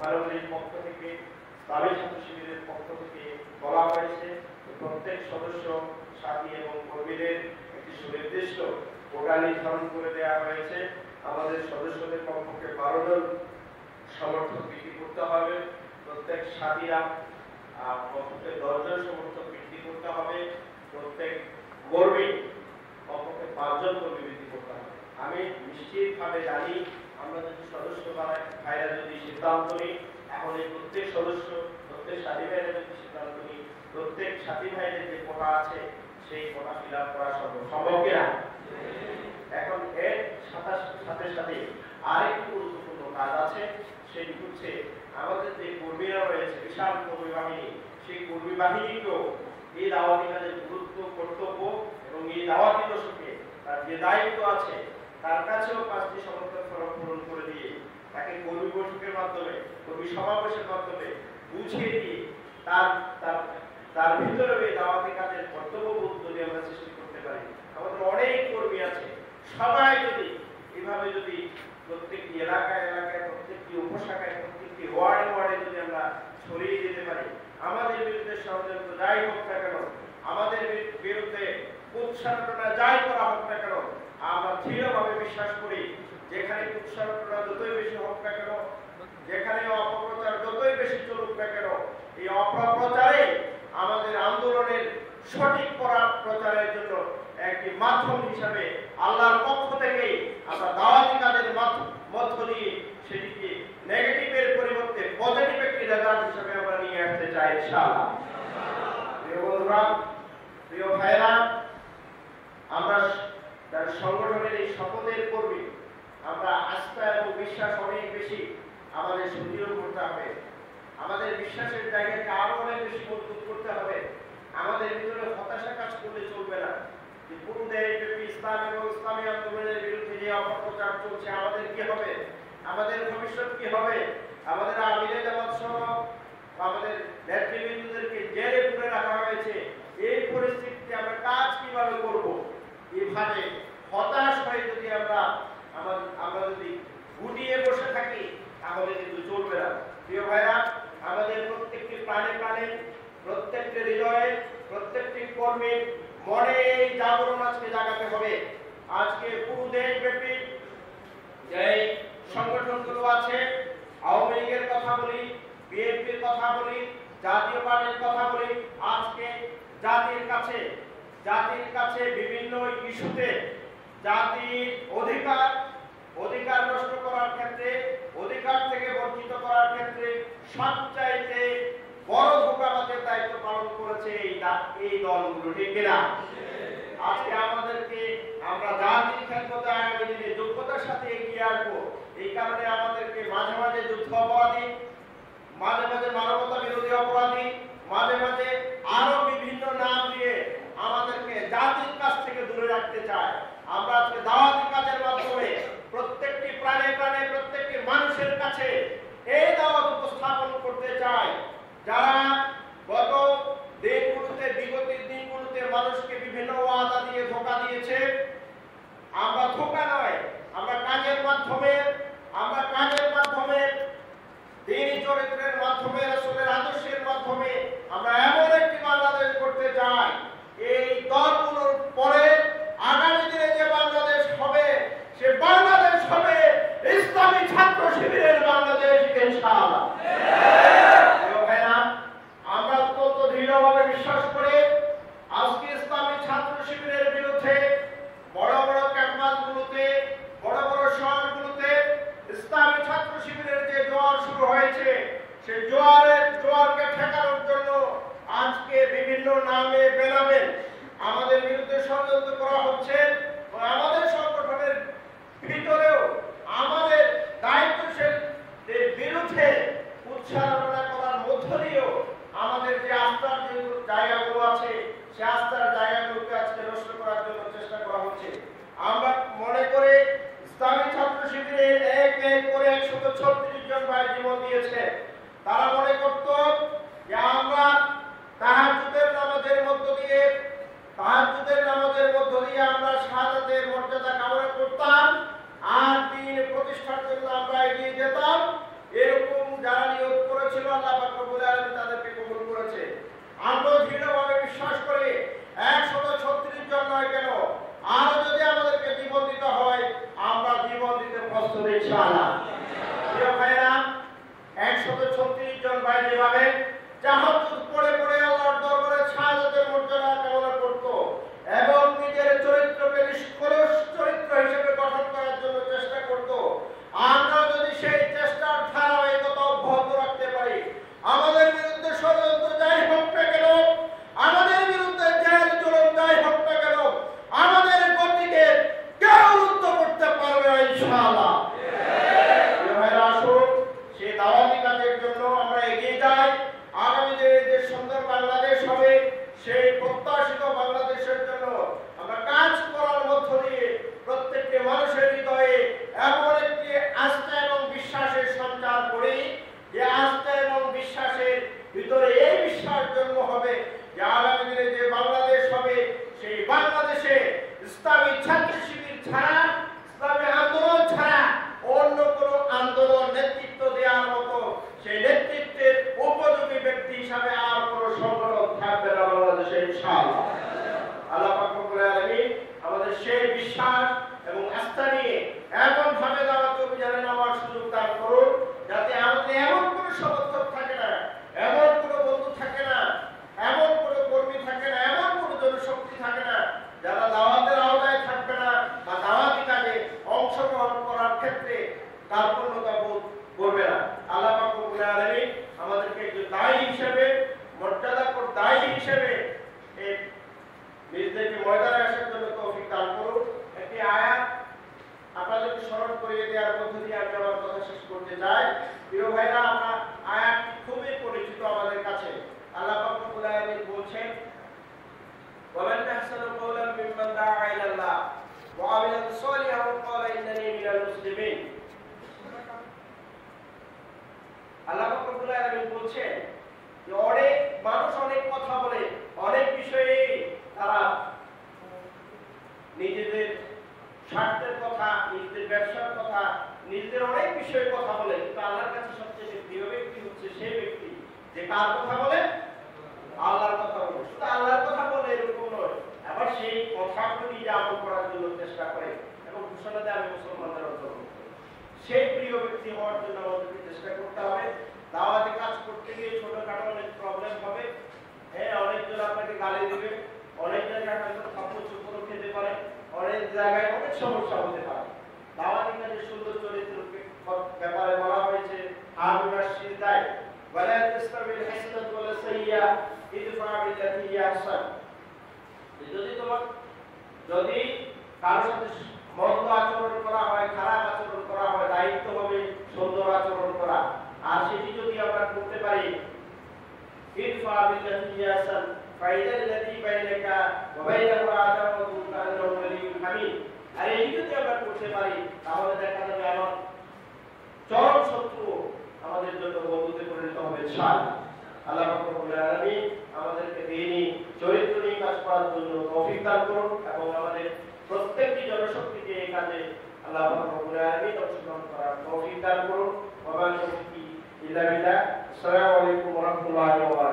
মহানগরীর পক্ষ থেকে ইসলামী ছাত্র শিবিরের পক্ষ থেকে বলা হয়েছে প্রত্যেক সদস্য, সাথী এবং কর্মীদের একটি সুনির্দিষ্ট কোটা নির্ধারণ করে দেওয়া হয়েছে। আমাদের সদস্যদের কমপক্ষে বারো জন সমর্থক বৃদ্ধি করতে হবে। প্রত্যেক সাথীরা কমপক্ষে দশজন সমর্থক বৃদ্ধি করতে হবে। প্রত্যেক কর্মী কমপক্ষে পাঁচজন কর্মী বৃদ্ধি করতে হবে। আমি নিশ্চিতভাবে জানি আমরা যদি সদস্য ভাই- ভাইরা যদি সিদ্ধান্ত নিই এখন এই প্রত্যেক সদস্য, প্রত্যেক সাথী ভাইরা যদি সিদ্ধান্ত নিই প্রত্যেক সাথী ভাইদের যে কোটা আছে, সেই কোটা ফিল করা সম্ভব। সম্ভব কিনা এখন এর সাথে সাথে আরেকটি গুরুত্বপূর্ণ কাজ আছে, সেটি হচ্ছে আমাদের যে কর্মীরা রয়েছে, বিশাল কর্মী বাহিনী সেই কর্মী বাহিনীকেও এই দাওয়াতি কাজের গুরুত্ব, কর্তব্য এবং এই দাওয়াতি দশকে তার যে দায়িত্ব আছে তার কাছেও পাঁচটি সমর্থন ফরম পূরণ করে দিয়ে তাকে কর্মী বৈঠকের মাধ্যমে, কর্মী সমাবেশের মাধ্যমে বুঝিয়ে দিয়ে তার তার তার ভিতরে এই দাওয়াতি কাজের কর্তব্যবোধ যদি আমরা সৃষ্টি করতে পারি। আমাদের অনেক কর্মী আছে। সবাই যদি এভাবে যদি প্রত্যেকটি এলাকায় এলাকায়, প্রত্যেকটি উপশাখায়, প্রত্যেকটি ওয়ার্ডে ওয়ার্ডে যদি আমরা ছড়িয়ে দিতে পারি, আমাদের বিরুদ্ধে ষড়যন্ত্র যাই হোক না কেন, আমাদের বিরুদ্ধে কুৎসারটনা যাই করা হোক না কেন আমরা দৃঢ়ভাবে বিশ্বাস করি, যেখানে কুৎসারটনা যতই বেশি হোক না কেন, যেখানে অপপ্রচার যতই বেশি চলুক না কেন, এই অপপ্রচারে আমাদের আন্দোলনের সঠিক করা প্রচারের জন্য একটি মাধ্যম হিসাবে আল্লাহর পক্ষ থেকে আমরা দাওয়াতি কাজের মধ্য দিয়ে সেটিকে নেগেটিভের পরিবর্তে পজিটিভ একটি রেজাল্ট হিসাবে আমরা নিয়ে আসতে চাই, ইনশাআল্লাহ। প্রিয় বন্ধুরা, প্রিয় ভাইরা আমরা যারা সংগঠনের এই শপথের কর্মী, আমরা আস্থা এবং বিশ্বাস অনেক বেশি আমাদের সুদৃঢ় করতে হবে আমাদের বিশ্বাসের জায়গাকে আরও অনেক বেশি মজবুত করতে হবে। আমাদের ভিতরে হতাশা কাজ করলে চলবে না। যে পুরো দেশব্যাপী ইসলাম এবং ইসলামী আন্দোলনের বিরুদ্ধে যে অপপ্রচার চলছে, আমাদের কি হবে? আমাদের ভবিষ্যৎ কি হবে? আমাদের আমিরে জামাত সহ আমাদের নেতৃবৃন্দদেরকে জেলে পুরে রাখা হয়েছে এই পরিস্থিতিতে আমরা কাজ কীভাবে করব এভাবে হতাশ হয়ে যদি আমরা আমাদের আমরা যদি গুটিয়ে বসে থাকি, তাহলে কিন্তু চলবে না। প্রিয় ভাইরা, আমাদের প্রত্যেকটি প্রাণে প্রাণে, প্রত্যেকটি হৃদয়ে, প্রত্যেকটি কর্মীর মনে এই জাগরণ আজকে জাগাতে হবে। আজকে পুরো দেশব্যাপী যে সংগঠনগুলো আছে, আওয়ামী লীগের কথা বলি, বিএনপির কথা বলি, জাতীয় পার্টির কথা বলি, আজকে জাতির কাছে জাতির কাছে বিভিন্ন ইস্যুতে জাতির অধিকার অধিকার নষ্ট করার ক্ষেত্রে, অধিকার থেকে বঞ্চিত করার ক্ষেত্রে সবচাইতে বড় ধোকাবাজের দায়িত্ব পালন করেছে এই এই দলগুলো, ঠিক কিনা? আজকে আমাদেরকে আমরা জাতির ক্ষেত্রে আগামী দিনে যোগ্যতার সাথে এগিয়ে আসব। এই কারণে আমাদেরকে মাঝে মাঝে যুদ্ধ অপরাধী মাঝে মাঝে মানবতা বিরোধী অপরাধী একশত ছত্রিশ জন বাইরে ভাবে জাহাজুদ পড়ে পড়ে আল্লাহর দরবারে শাহাদাতের মর্যাদা কামনা করত। এবং নিজের চরিত্রকে নিষ্কলুষ চরিত্র হিসেবে গঠন করার জন্য চেষ্টা করত আমরা যদি সেই চেষ্টার ধারাবাহিকতা অব্যাহত রাখতে পারি আমাদের বিরুদ্ধে ষড়যন্ত্র যাই হোক না কেন আমাদের বিরুদ্ধে জেল জুলুম যাই হোক না কেন আমাদের গতিকে কেউ রুদ্ধ করতে পারবে না ইনশাআল্লাহ প্রিয় ভাইরা আসুন সেই দাওয়াতি কাজের জন্য আমরা এগিয়ে যাই আগামী দিনে যে সুন্দর বাংলাদেশ হবে সেই প্রত্যাশিত বাংলাদেশের জন্য আমরা কাজ করার মধ্য দিয়ে প্রত্যেকটি মানুষের হৃদয়ে এমন একটি আস্থা এবং বিশ্বাসের সঞ্চার করি যে আস্থা এবং বিশ্বাসের ভিতরে এই বিশ্বাস জন্ম হবে যে আগামী দিনে যে বাংলাদেশ হবে সেই বাংলাদেশে ইসলামী ছাত্র শিবির ছাড়া ইসলামী আন্দোলন ছাড়া অন্য কোনো আন্দোলন নেতৃত্ব দেওয়ার মতো সেই নেতৃত্বের উপযোগী ব্যক্তি হিসাবে আর কোনো সংগঠন থাকবে না বাংলাদেশে আল্লাহ আমাদের সেই বিশ্বাস এবং আস্থা নিয়ে এমন বিষয়ে কথা বলে, কিন্তু আল্লাহর কাছে সবচেয়ে প্রিয় ব্যক্তি হচ্ছে সেই ব্যক্তি যে কার কথা বলে? আল্লাহর কথা বলে। শুধু আল্লাহর কথা বলে এরকম নয়, আবার সেই কথাগুলো আমল করার জন্য চেষ্টা করে এবং ঘোষণা দেয়, আমি মুসলমানদের অন্তর্ভুক্ত। সেই প্রিয় ব্যক্তি হওয়ার জন্য আমাদেরকে চেষ্টা করতে হবে। দাওয়াতে কাজ করতে গিয়ে ছোটখাটো অনেক প্রবলেম হবে। হ্যাঁ অনেকজন আপনাকে গালি দেবে অনেক জায়গায় হয়তো থাপ্পড় চুপড়ও খেতে পারে, অনেক জায়গায় অনেক সমস্যা হতে পারে। দাওয়াতি কাজে সুন্দর চরিত্রের ব্যাপারে বলা হয়েছে হারুনার সিদ্ধায় ولا تستوي الحسنة ولا السيئة ادفع بالتي هي أحسن যদি তোমার যদি কারোর সাথে মন্দ আচরণ করা হয় খারাপ আচরণ করা হয় দায়িত্ব হবে সুন্দর আচরণ করা আর সেটি যদি আমরা করতে পারি ইদফা বিল্লাতি হিয়া আহসান ফাইদা আল্লাযী বাইনাকা ওয়া বাইনাহু আদাওয়াতুন কাআন্নাহু ওয়ালিয়্যুন হামিদ আর এই যদি আমরা করতে পারি তাহলে দেখা যাবে আমার চরম শত্রু আমাদের জন্য বন্ধুতে পরিণত হবে ছাড় আল্লাহ রাব্বুল আমাদেরকে দিনই চরিত্র নিয়ে কাজ করার জন্য তৌফিক দান করুন এবং আমাদের প্রত্যেকটি জনশক্তিকে এই কাজে আল্লাহ আলামিন অংশগ্রহণ করার তৌফিক করুন। ভগবান তৌফিকি ইল্লা বিল্লাহ। আসসালামু আলাইকুম ওয়া